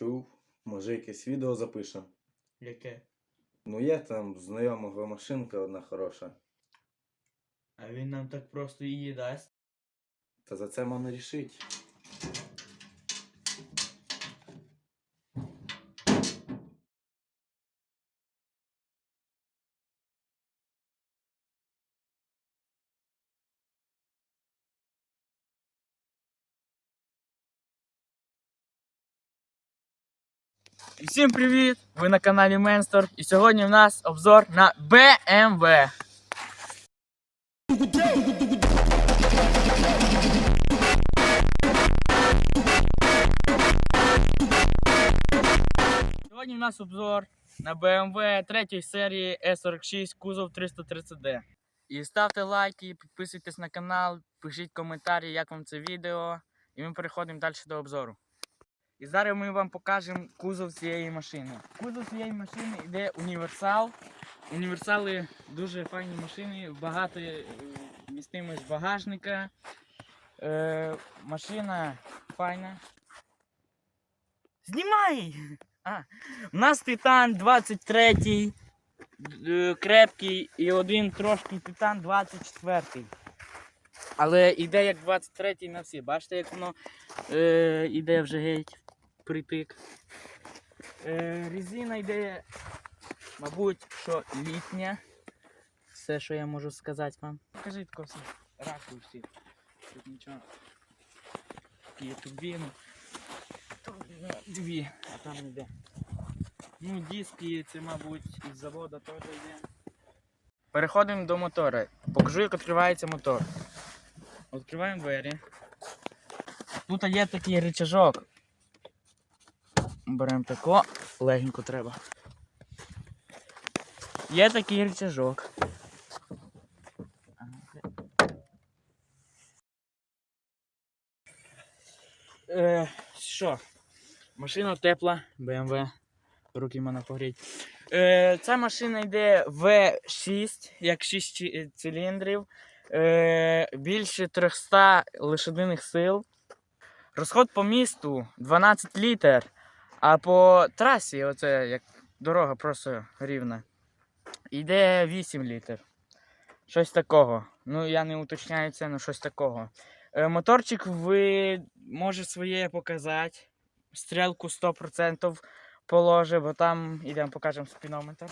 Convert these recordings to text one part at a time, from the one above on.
Чув, може якесь відео запишемо. Яке? Ну є там знайомого машинка одна хороша. А він нам так просто її дасть. Та за це мама рішить. Всім привіт! Ви на каналі Менстор. І сьогодні в нас обзор на BMW. Сьогодні в нас обзор на BMW 3 серії E46 кузов 330D. І ставте лайки, підписуйтесь на канал, пишіть коментарі, як вам це відео. І ми переходимо далі до обзору. І зараз ми вам покажемо кузов цієї машини. Кузов цієї машини йде універсал. Універсали дуже файні машини, багато е, вмістимость багажника. Е, машина файна. Знімай! А, у нас Титан 23 е, крепкий і один трошки Титан 24. й Але йде як 23 й на всі. Бачите, як воно е, іде вже геть притик. Е, резина йде, мабуть, що літня. Все, що я можу сказати вам. Покажіть тако всі. Раку всі. Тут нічого. Є турбіни. Ну, дві, а там не йде. Ну, диски, це, мабуть, із заводу теж йде. Переходимо до мотора. Покажу, як відкривається мотор. Відкриваємо двері. Тут є такий рычажок. Беремо тако, легенько треба. Є такий рычажок. Е, що? Машина тепла, BMW. Руки мене погріть. Е, ця машина йде V6, як 6 чи- циліндрів. Е, більше 300 лошадиних сил. Розход по місту 12 літр, а по трасі, оце як дорога просто рівна, йде 8 літр. Щось такого. Ну, я не уточняю це, але щось такого. Е, моторчик ви може своє показати. Стрілку 100% положить, бо там йдемо покажемо спінометр.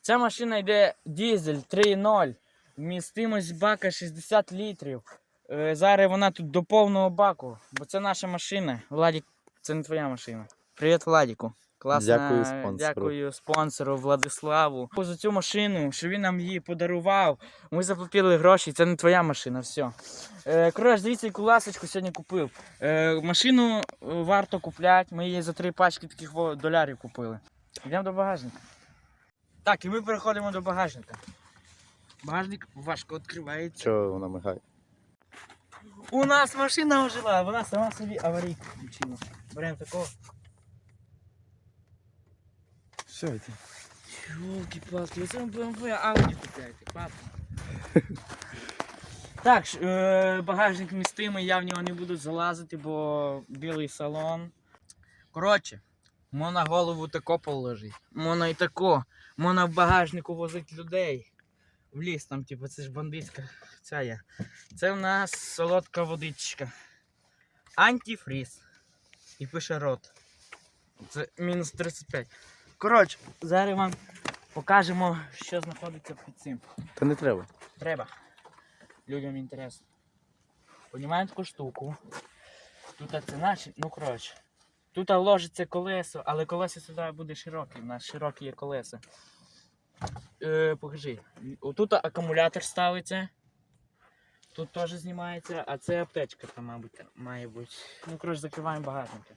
Ця машина йде дизель 3.0. Вмістимость бака 60 літрів. Е, Зараз вона тут до повного баку, бо це наша машина. Владік, це не твоя машина. Привіт, Владіку. Класна, Дякую спонсору. дякую спонсору Владиславу. За цю машину, що він нам її подарував. Ми заплатили гроші, це не твоя машина, все. Е, коротше, дивіться, яку ласочку сьогодні купив. Е, машину е, варто купляти. Ми її за три пачки таких долярів купили. Йдемо до багажника. Так, і ми переходимо до багажника. Багажник важко відкривається. Чого вона мигає? У нас машина ожила, вона сама собі аварійку включила. Беремо такого. Все, йди. Ёлки-палки, оце BMW Audi купляєте, папа. Так, е, багажник вмістимий, я в нього не буду залазити, бо білий салон. Коротше, можна голову тако положити. Можна і тако. Можна в багажнику возити людей. В ліс там, типу, це ж бандитська ця є. Це в нас солодка водичка. Антифріз. І пише рот. Це мінус 35. Коротше, зараз вам покажемо, що знаходиться під цим. Та не треба. Треба. Людям інтересно. Понімаємо таку штуку. Тут це наші, ну коротше. Тут ложиться колесо, але колесо сюди буде широке. У нас широкі є колеса. Е, покажи. Отут акумулятор ставиться. Тут теж знімається, а це аптечка там, мабуть, має бути. Ну, коротше, закриваємо багажники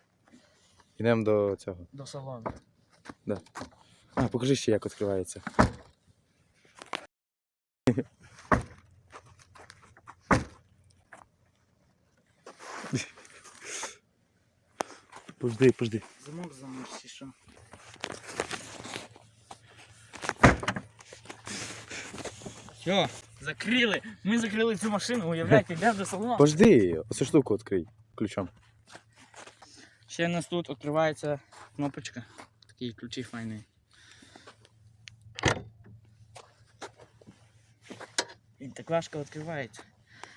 Йдемо до цього. до салону. А, покажи ще, як відкривається. Пожди, пожди. Замок замок що. Все, Закрили. Ми закрили цю машину, уявляєте, йдемо до салону. Пожди, оцю штуку відкрий ключом. Ще у нас тут відкривається кнопочка. Такий ключі файний. Він так важко відкривається.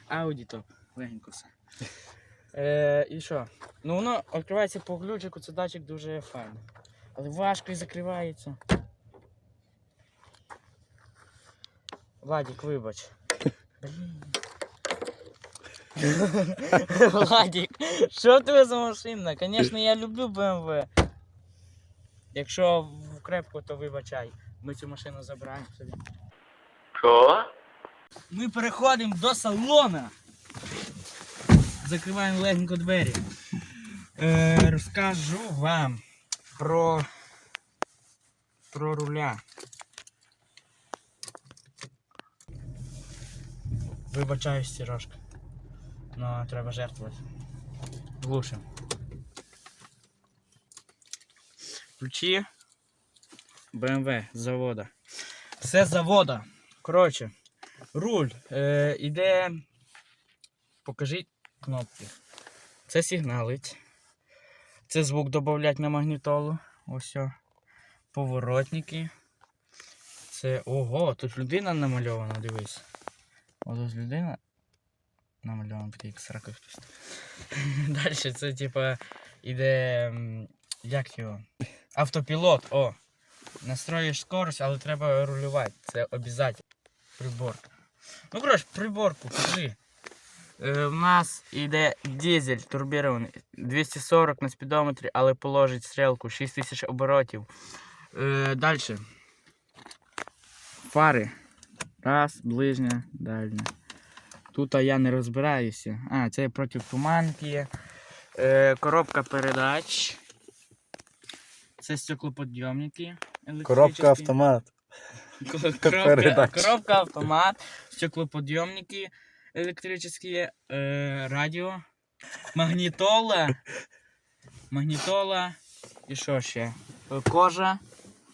Ауді то легенько все. Е, і що? Ну воно відкривається по ключику, це датчик дуже файний. Але важко і закривається. Владик, вибач. Блін. Владик, що тебе за машина? Звісно, я люблю BMW. Якщо в крепку, то вибачай. Ми цю машину забираємо собі. Що? Ми переходимо до салона. Закриваємо легенько двері. Е, розкажу вам про, про руля. Вибачаюсь, Сережка. Ну, треба жертвувати. Глушим. Ключі BMW з завода. Все з завода. Коротше, руль е, іде. Покажіть кнопки. Це сигналить. Це звук додавлять на магнітолу. Ось. о. Поворотники. Це. Ого, тут людина намальована, дивись. Ось людина намальована такий як срака хтось. Далі це типа іде. Як його? Автопілот, о. Настроїш скорость, але треба рулювати. Це обов'язково. Приборка. Ну, коротше, приборку, покажи. Е, у нас йде дизель турбірований 240 на спідометрі, але положить стрілку 6000 оборотів. Е, Далі. Фари. Раз, ближня, дальня. Тут я не розбираюся. А, це проти туманки. Е, коробка передач. Це стеклоподйомники. Коробка електричні. автомат. Коробка, Передач. коробка автомат, стеклоподъемники электрические, э, радіо, магнітола, магнітола і що ще? Е, Кожа.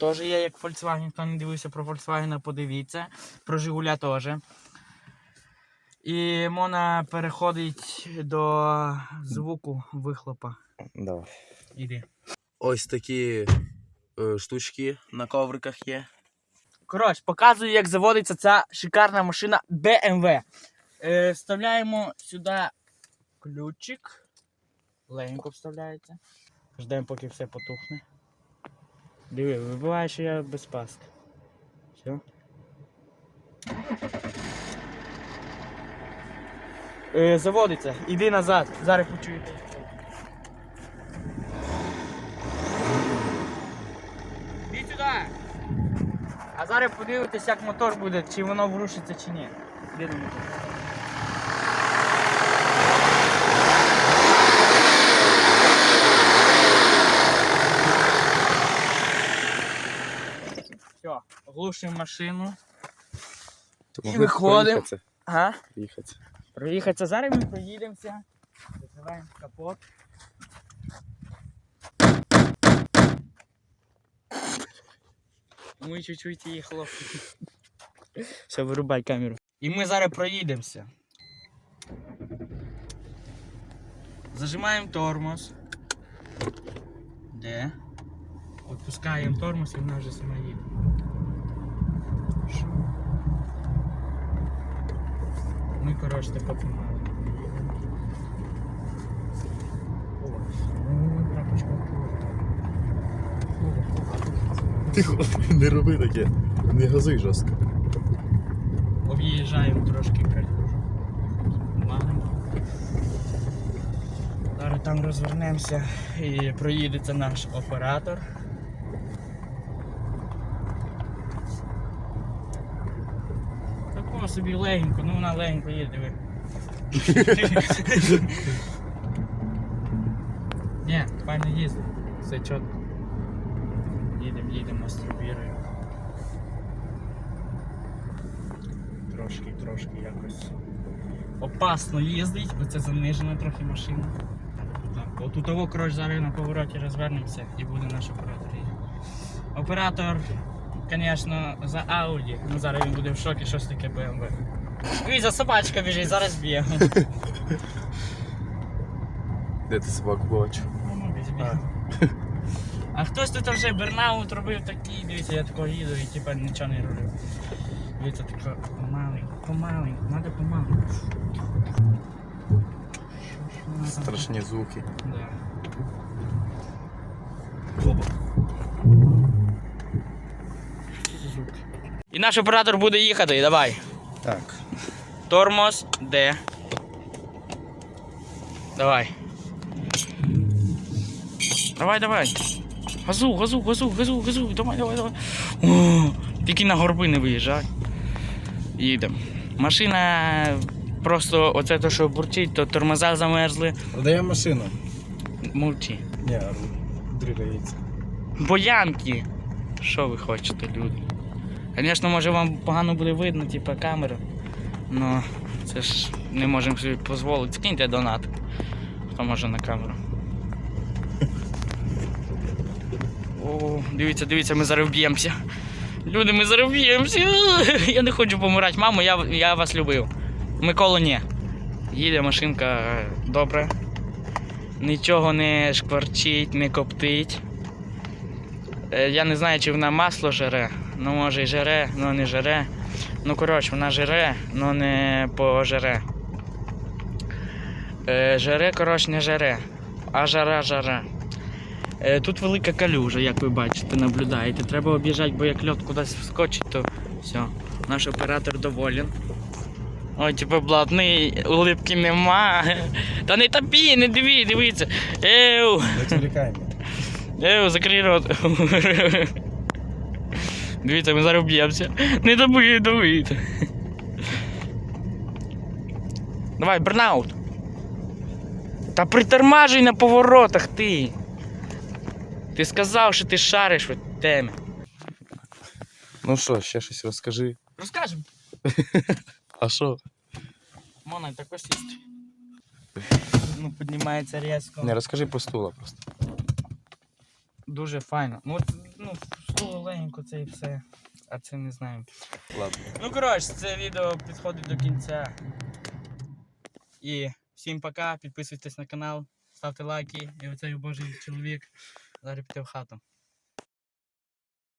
Теж є як Volkswagen, хто не дивився про Volkswagen, подивіться. Про Жигуля теж. І можна переходить до звуку вихлопа. Давай. Іди. Ось такі е, штучки на ковриках є. Коротше, показую, як заводиться ця шикарна машина BMW. Е, вставляємо сюди ключик. Легенько вставляється. Ждемо, поки все потухне. Диви, вибиває, що я без паски. Все. Е, заводиться. Іди назад. Зараз почуєте. Іди сюди. А зараз подивитись, як мотор буде, чи воно врушиться чи ні. Мотора. Все, глушимо машину. Тому виходимо. Ага. проїхатися. Проїхатися. Зараз ми проїдемося. Закриваємо капот. Ми чуть-чуть її хлопці. Все, вирубай камеру. І ми зараз проїдемося. Зажимаємо тормоз. Де? Відпускаємо тормоз і вона вже сама їде. Ми, коротше, так помагали. Тихо, не роби таке. Не газуй жорстко. Об'їжджаємо трошки калюжу. Зараз там розвернемося і проїдеться наш оператор. Такого собі легенько, ну вона легенько їде, диви. Ні, файно їздить. Все чітко. Їдемо, їдемо, мастурбіруємо. Трошки, трошки якось опасно їздить, бо це занижена трохи машина. Отут того, коротше, зараз на повороті розвернемося і буде наш оператор. Оператор, звісно, за Audi, ну зараз він буде в шокі, що ж таке BMW. Дивіться, собачка біжить, зараз б'є. Де ти собаку бачив? А хтось тут вже бернаут робив такий, дивіться, я такого їду і типа нічого не робив. Дивіться, тако помаленьку, помаленьку, треба помаленьку. Страшні звуки. Да. І наш оператор буде їхати, давай. Так. Тормоз, де? Давай. Давай, давай. Газу, газу, газу, газу, газу. Давай, давай, давай. О, тільки на горби не виїжджай. Їдемо. Машина просто оце то, що бурчить, то тормоза замерзли. Продаємо машину. Мовчи. Ні, дригається. Боянки. Що ви хочете, люди? Звісно, може вам погано буде видно, типу, камеру. Ну, це ж не можемо собі дозволити. Скиньте донат. Хто може на камеру. О, дивіться, дивіться, ми зараз вб'ємося. Люди, ми зараз вб'ємося. Я не хочу помирати. Мамо, я, я вас любив. Миколу ні. Їде машинка добре. Нічого не шкварчить, не коптить. Е, Я не знаю, чи вона масло жере. Ну, може і жере, але не жере. Ну, коротше, вона жере, але не пожере. Е, Жере, коротше, не жере, а жара жара. Е, Тут велика калюжа, як ви бачите, наблюдаєте. Треба об'їжджати, бо як льот кудись вскочить, то все. Наш оператор доволен. Ой, типу, блатний, улипки нема. Та не топі, не диві, дивіться. Еу. Еу, закрий рот. Дивіться, ми зараз б'ємося. Не добий, давайте. Давай, бернаут. Та притормажуй на поворотах ти. Ти сказав, що ти шариш в темі. Ну що, ще щось розкажи. Розкажемо. А що? Можна також сісти. Ну, піднімається різко. Не розкажи по стула просто. Дуже файно. Ну, ну, це і все. А це не знаю. Ладно. Ну, коротше, це відео підходить до кінця. І всім пока, підписуйтесь на канал, ставте лайки. І оцей божий чоловік зараз піде в хату.